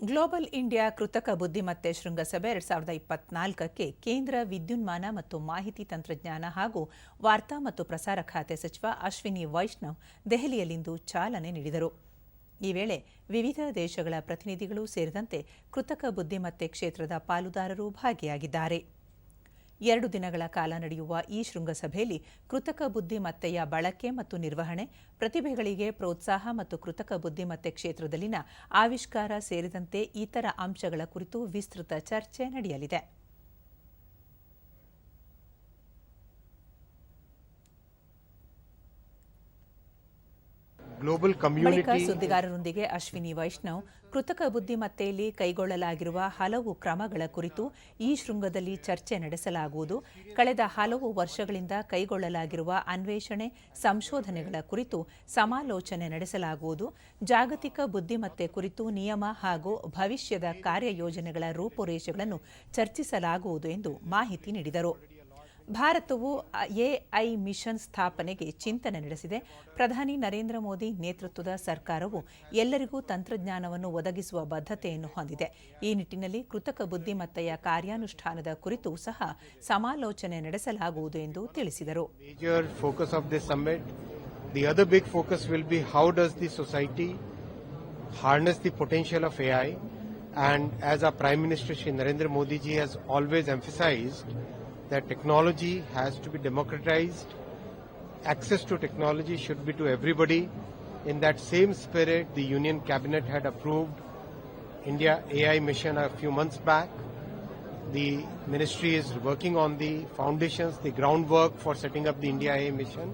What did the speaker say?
Global India ಕೃತಕ ಬುದ್ಧಿಮತ್ತೆ ಶೃಂಗಸಭೆ ಎರಡ್ ಸಾವಿರದ ಇಪ್ಪತ್ನಾಲ್ಕಕ್ಕೆ ಕೇಂದ್ರ ವಿದ್ಯುನ್ಮಾನ ಮತ್ತು ಮಾಹಿತಿ ತಂತ್ರಜ್ಞಾನ ಹಾಗೂ ವಾರ್ತಾ ಮತ್ತು ಪ್ರಸಾರ ಖಾತೆ ಸಚಿವ ಅಶ್ವಿನಿ ವೈಷ್ಣವ್ ದೆಹಲಿಯಲ್ಲಿಂದು ಚಾಲನೆ ನೀಡಿದರು. ಈ ವೇಳೆ ವಿವಿಧ ದೇಶಗಳ ಪ್ರತಿನಿಧಿಗಳು ಸೇರಿದಂತೆ ಕೃತಕ ಬುದ್ಧಿಮತ್ತೆ ಕ್ಷೇತ್ರದ ಪಾಲುದಾರರು ಭಾಗಿಯಾಗಿದ್ದಾರೆ. ಎರಡು ದಿನಗಳ ಕಾಲ ನಡೆಯುವ ಈ ಶೃಂಗಸಭೆಯಲ್ಲಿ ಕೃತಕ ಬುದ್ಧಿಮತ್ತೆಯ ಬಳಕೆ ಮತ್ತು ನಿರ್ವಹಣೆ, ಪ್ರತಿಭೆಗಳಿಗೆ ಪ್ರೋತ್ಸಾಹ ಮತ್ತು ಕೃತಕ ಬುದ್ಧಿಮತ್ತೆ ಕ್ಷೇತ್ರದಲ್ಲಿನ ಆವಿಷ್ಕಾರ ಸೇರಿದಂತೆ ಇತರ ಅಂಶಗಳ ಕುರಿತು ವಿಸ್ತೃತ ಚರ್ಚೆ ನಡೆಯಲಿದೆ. Global ಬಳಿಕ ಸುದ್ದಿಗಾರರೊಂದಿಗೆ ಅಶ್ವಿನಿ ವೈಷ್ಣವ್ ಕೃತಕ ಬುದ್ಧಿಮತ್ತೆಯಲ್ಲಿ ಕೈಗೊಳ್ಳಲಾಗಿರುವ ಹಲವು ಕ್ರಮಗಳ ಕುರಿತು ಈ ಶೃಂಗದಲ್ಲಿ ಚರ್ಚೆ ನಡೆಸಲಾಗುವುದು. ಕಳೆದ ಹಲವು ವರ್ಷಗಳಿಂದ ಕೈಗೊಳ್ಳಲಾಗಿರುವ ಅನ್ವೇಷಣೆ ಸಂಶೋಧನೆಗಳ ಕುರಿತು ಸಮಾಲೋಚನೆ ನಡೆಸಲಾಗುವುದು. ಜಾಗತಿಕ ಬುದ್ಧಿಮತ್ತೆ ಕುರಿತು ನಿಯಮ ಹಾಗೂ ಭವಿಷ್ಯದ ಕಾರ್ಯಯೋಜನೆಗಳ ರೂಪುರೇಷೆಗಳನ್ನು ಚರ್ಚಿಸಲಾಗುವುದು ಎಂದು ಮಾಹಿತಿ ನೀಡಿದರು. ಭಾರತವು ಎಐ ಮಿಷನ್ ಸ್ಥಾಪನೆಗೆ ಚಿಂತನೆ ನಡೆಸಿದೆ. ಪ್ರಧಾನಿ ನರೇಂದ್ರ ಮೋದಿ ನೇತೃತ್ವದ ಸರ್ಕಾರವು ಎಲ್ಲರಿಗೂ ತಂತ್ರಜ್ಞಾನವನ್ನು ಒದಗಿಸುವ ಬದ್ಧತೆಯನ್ನು ಹೊಂದಿದೆ. ಈ ನಿಟ್ಟಿನಲ್ಲಿ ಕೃತಕ ಬುದ್ಧಿಮತ್ತೆಯ ಕಾರ್ಯಾನುಷ್ಠಾನದ ಕುರಿತು ಸಹ ಸಮಾಲೋಚನೆ ನಡೆಸಲಾಗುವುದು ಎಂದು ತಿಳಿಸಿದರು. The other big focus will be how does the society harness the potential of us prime minister Shri Narendra Modi always that technology has to be democratized. Access to technology should be to everybody. In that same spirit, the Union Cabinet had approved India AI mission a few months back. The ministry is working on the foundations, the groundwork for setting up the India AI mission.